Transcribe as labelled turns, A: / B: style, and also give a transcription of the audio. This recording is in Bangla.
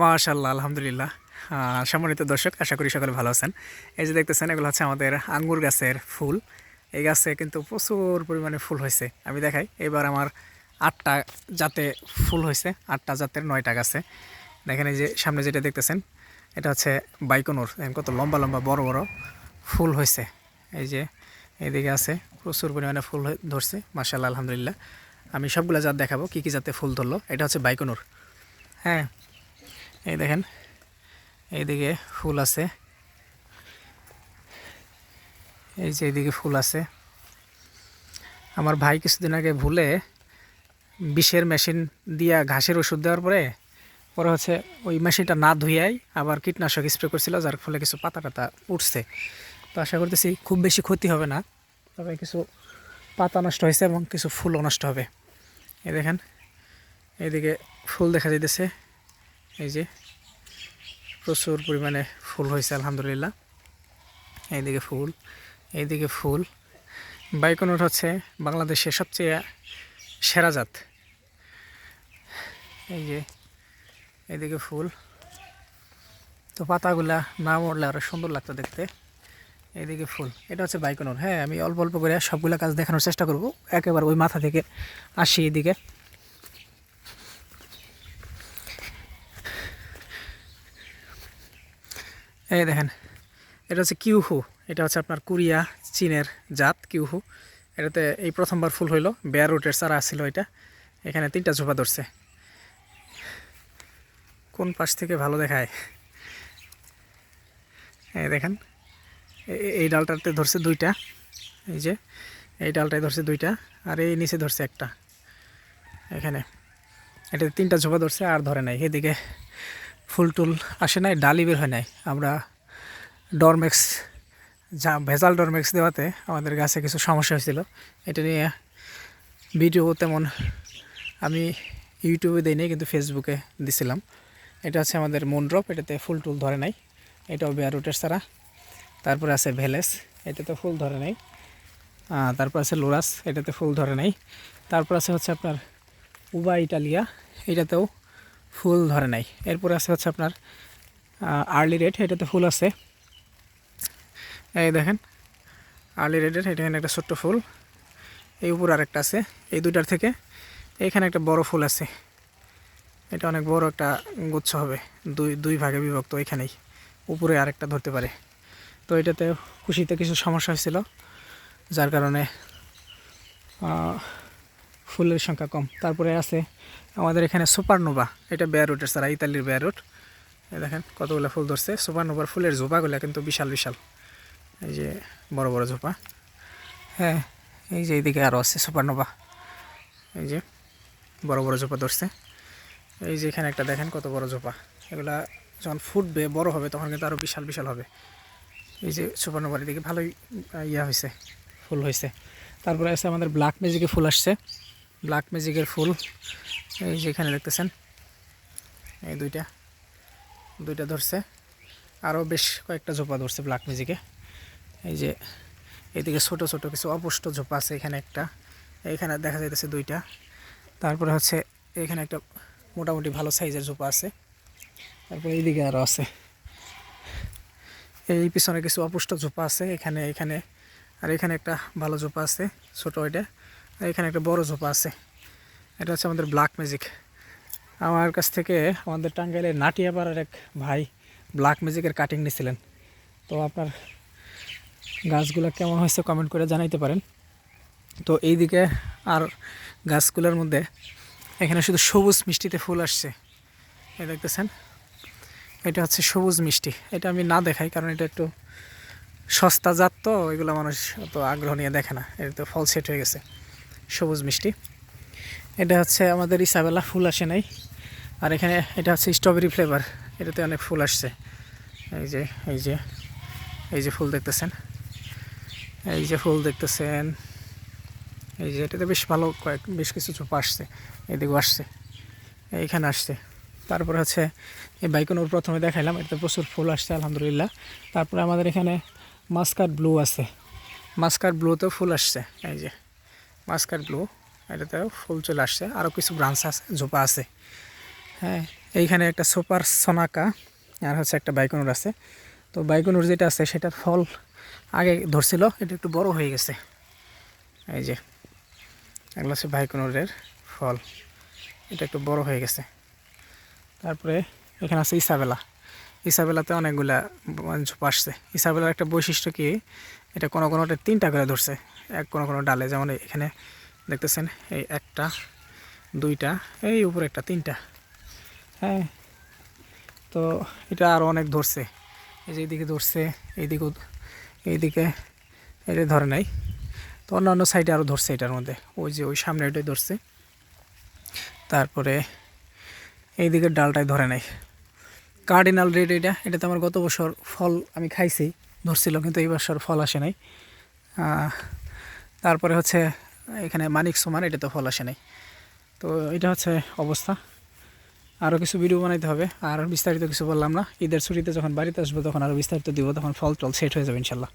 A: মাশাল্লাহ আলহামদুলিল্লাহ। সম্মানিত দর্শক, আশা করি সকলে ভালো আছেন। এই যে দেখতেছেন, এগুলো হচ্ছে আমাদের আঙ্গুর গাছের ফুল। এই গাছে কিন্তু প্রচুর পরিমাণে ফুল হয়েছে। আমি দেখাই, এবার আমার আটটা জাতে ফুল হয়েছে, আটটা জাতের নয়টা গাছে। দেখেন এই যে সামনে যেটা দেখতেছেন, এটা হচ্ছে বাইকনুর। কত লম্বা লম্বা, বড় বড় ফুল হয়েছে। এই যে এদিকে আছে, প্রচুর পরিমাণে ফুল ধরছে মাশাল্লাহ আলহামদুলিল্লাহ। আমি সবগুলো জাত দেখাবো, কী কী জাতে ফুল ধরলো। এটা হচ্ছে বাইকনুর। হ্যাঁ এই দেখেন, এইদিকে ফুল আছে। এই যে এইদিকে ফুল আছে। আমার ভাই কিছুদিন আগে ভুলে বিষের মেশিন দিয়া ঘাসের ওষুধ দেওয়ার পরে পরে হচ্ছে ওই মেশিনটা না ধুইয়াই আবার কীটনাশক স্প্রে করছিল, যার ফলে কিছু পাতা টাতা উঠছে। তো আশা করতেছি খুব বেশি ক্ষতি হবে না, তবে কিছু পাতা নষ্ট হয়েছে এবং কিছু ফুলও নষ্ট হবে। এই দেখেন, এইদিকে ফুল দেখা যাইতেছে। এই যে, প্রচুর পরিমাণে ফুল হয়েছে, আলহামদুলিল্লাহ। এইদিকে ফুল এইদিকে ফুল। বাইকনুর হচ্ছে বাংলাদেশের সবচেয়ে সেরা জাত। এই যে, এইদিকে ফুল। তো পাতাগুলা না মরলে আরও সুন্দর লাগতো দেখতে। এইদিকে ফুল, এটা হচ্ছে বাইকনুর হ্যাঁ আমি অল্প অল্প করে সবগুলো কাজ দেখানোর চেষ্টা করব। একেবারে ওই মাথা থেকে আসি এদিকে এই দেখেন, এটা হচ্ছে কিউহু, এটা হচ্ছে আপনার কোরিয়া, চীনের জাত কিউহু। এটাতে এই প্রথমবার ফুল হইল, বেয়ার রুটের চারা ছিল এটা। এখানে তিনটা ঝোপা ধরছে। কোন পাশ থেকে ভালো দেখায়? এই দেখেন এই ডালটাতে ধরছে দুইটা, এই যে, এই ডালটায় ধরছে দুইটা, আর এই নিচে ধরছে একটা। এখানে, এটাতে তিনটা ঝোপা ধরছে, আর ধরে নাই। এদিকে ফুল টুল আসে নাই, ডালি বের হয় নাই। আমরা ডরমেক্স যা ভেজাল ডরমেক্স দেওয়াতে আমাদের গাছে কিছু সমস্যা হয়েছিল। এটা নিয়ে ভিডিও তেমন আমি ইউটিউবে দিই নাই কিন্তু ফেসবুকে দিছিলাম। এটা হচ্ছে আমাদের মন্ড্রপ এটাতে ফুল টুল ধরে নাই। এটাও বেয়ার রুটের ছাড়া। তারপরে আছে ভেলেস এটাতে ফুল ধরে নাই। তারপর আছে লোরাস এটাতে ফুল ধরে নাই। তারপর আছে হচ্ছে আপনার উবা ইটালিয়া এটাতেও ফুল ধরে নাই। এরপরে আছে হচ্ছে আপনার আর্লি রেড এটাতে ফুল আছে। এই দেখেন আর্লি রেডের এখানে একটা ছোট্ট ফুল। এই উপর আরেকটা আছে, এই দুইটার থেকে এখানে একটা বড় ফুল আছে। এটা অনেক বড় একটা গুচ্ছ হবে, দুই দুই ভাগে বিভক্ত এখানেই, উপরে আরেকটা ধরতে পারে। তো এটাতে খুশিতে কিছু সমস্যা হয়েছিল, যার কারণে ফুলের সংখ্যা কম। তারপরে আছে আমাদের এখানে সুপারনোভা। এটা বেয়ার রুটের ছাড়া ইতালির বেয়ার রুট। এই দেখেন কতগুলো ফুল ধরছে। সুপারনোভার ফুলের ঝোপাগুলো কিন্তু বিশাল বিশাল। এই যে বড় বড় ঝোপা। হ্যাঁ এই যে এইদিকে আরও আছে সুপারনোভা। এই যে বড় বড় ঝোপা ধরছে। এই যে এখানে একটা দেখেন কত বড় ঝোপা। এগুলা যখন ফুটবে, বড় হবে, তখন কিন্তু আরও বিশাল বিশাল হবে। এই যে সুপারনোভার দিকে ভালোই ইয়া হয়েছে ফুল হয়েছে তারপরে আছে আমাদের ব্ল্যাক ম্যাজিকে ফুল আসছে। ব্ল্যাক ম্যাজিকের ফুল। এই যে এখানে দেখতেছেন। এই দুইটা। দুইটা ধরছে। আরও বেশ কয়েকটা ঝোপা ধরছে ব্ল্যাক ম্যাজিকে এই যে এইদিকে ছোট ছোট কিছু অপুষ্ট ঝোপা আছে এখানে একটা। এইখানে দেখা যাইতেছে দুইটা। তারপরে হচ্ছে এখানে একটা মোটামুটি ভালো সাইজের ঝোপা আছে। তারপরে এইদিকে আরও আছে। এই পিছনে কিছু অপুষ্ট ঝোপা আছে। এখানে এখানে, আর এখানে একটা ভালো ঝোপা আছে ছোটো ওইটা। এখানে একটা বড় ঝোপা আছে। এটা হচ্ছে আমাদের ব্ল্যাক ম্যাজিক আমার কাছ থেকে আমাদের টাঙ্গাইলের নাটিয়াপাড়ার এক ভাই ব্ল্যাক ম্যাজিকের কাটিং নিয়েছিলেন তো আপনার গাছগুলো কেমন হয়েছে কমেন্ট করে জানাইতে পারেন। তো এইদিকে আর গাছগুলোর মধ্যে এখানে শুধু সবুজ মিষ্টিতে ফুল আসছে। এই দেখতেছেন, এটা হচ্ছে সবুজ মিষ্টি। এটা আমি না দেখাই কারণ এটা একটু সস্তা জাত তো, এগুলো মানুষ অত আগ্রহ নিয়ে দেখে না। এটা তো ফল সেট হয়ে গেছে। সবুজ মিষ্টি। এটা হচ্ছে আমাদের ইসাবেলা, ফুল আসে নাই। আর এখানে এটা হচ্ছে স্ট্রবেরি ফ্লেভার এটাতে অনেক ফুল আসছে। এই যে এই যে এই যে ফুল দেখতেছেন। এই যে ফুল দেখতেছেন। এই যে, এটাতে বেশ ভালো কয়েক, বেশ কিছু চোপা আসছে, এদিকেও আসছে, এইখানে আসছে। তারপরে হচ্ছে, এই বাইকনোর প্রথমে দেখাইলাম, এটাতে প্রচুর ফুল আসছে, আলহামদুলিল্লাহ। তারপরে আমাদের এখানে মাস্কাট ব্লু আছে। মাস্কাট ব্লুতেও ফুল আসছে, এই যে। মাস্কাট ব্লু, এটাতেও ফুল চলে আসছে। আরও কিছু ব্রাঞ্চ আছে ঝোপা আছে। হ্যাঁ এইখানে একটা সুপার সোনাকা, আর হচ্ছে একটা বাইকনুর আছে। তো বাইকনুর যেটা আছে সেটার ফল আগে ধরছিল, এটা একটু বড় হয়ে গেছে। এই যে, এগুলো হচ্ছে বাইকনুরের ফল। এটা একটু বড় হয়ে গেছে। তারপরে এখানে আছে ইসাবেলা। ইসাবেলাতে অনেকগুলা ঝোপ আসছে ইসাবেলার একটা বৈশিষ্ট্য কি? এটা কোনো কোনোটা তিনটা করে ধরছে। এক কোনো কোনো ডালে, যেমন এখানে দেখতেছেন, এই একটা, দুইটা, এই উপরে একটা, তিনটা। হ্যাঁ তো এটা আরও অনেক ধরছে। এই যে এইদিকে ধরছে এইদিকেও এইদিকে এটা ধরে নাই। তো অন্যান্য সাইডে আরও ধরছে এটার মধ্যে। ওই যে ওই সামনে ওইটাই ধরছে। তারপরে এইদিকে ডালটাই ধরে নাই। কার্ডিনাল রেড এটা এটা তো আমার গত বছর ফল আমি খাইছি, ধরছিল, কিন্তু এই বছর ফল আসে নাই। তারপরে হচ্ছে এখানে মানিক সমান এটা তো ফল আসে নাই। তো এটা হচ্ছে অবস্থা। আরও কিছু ভিডিও বানাইতে হবে, আর বিস্তারিত কিছু বললাম না। ঈদের ছুটিতে যখন বাড়িতে আসব, তখন আরও বিস্তারিত দিব, তখন ফল টল সেট হয়ে যাবে, ইনশাল্লাহ।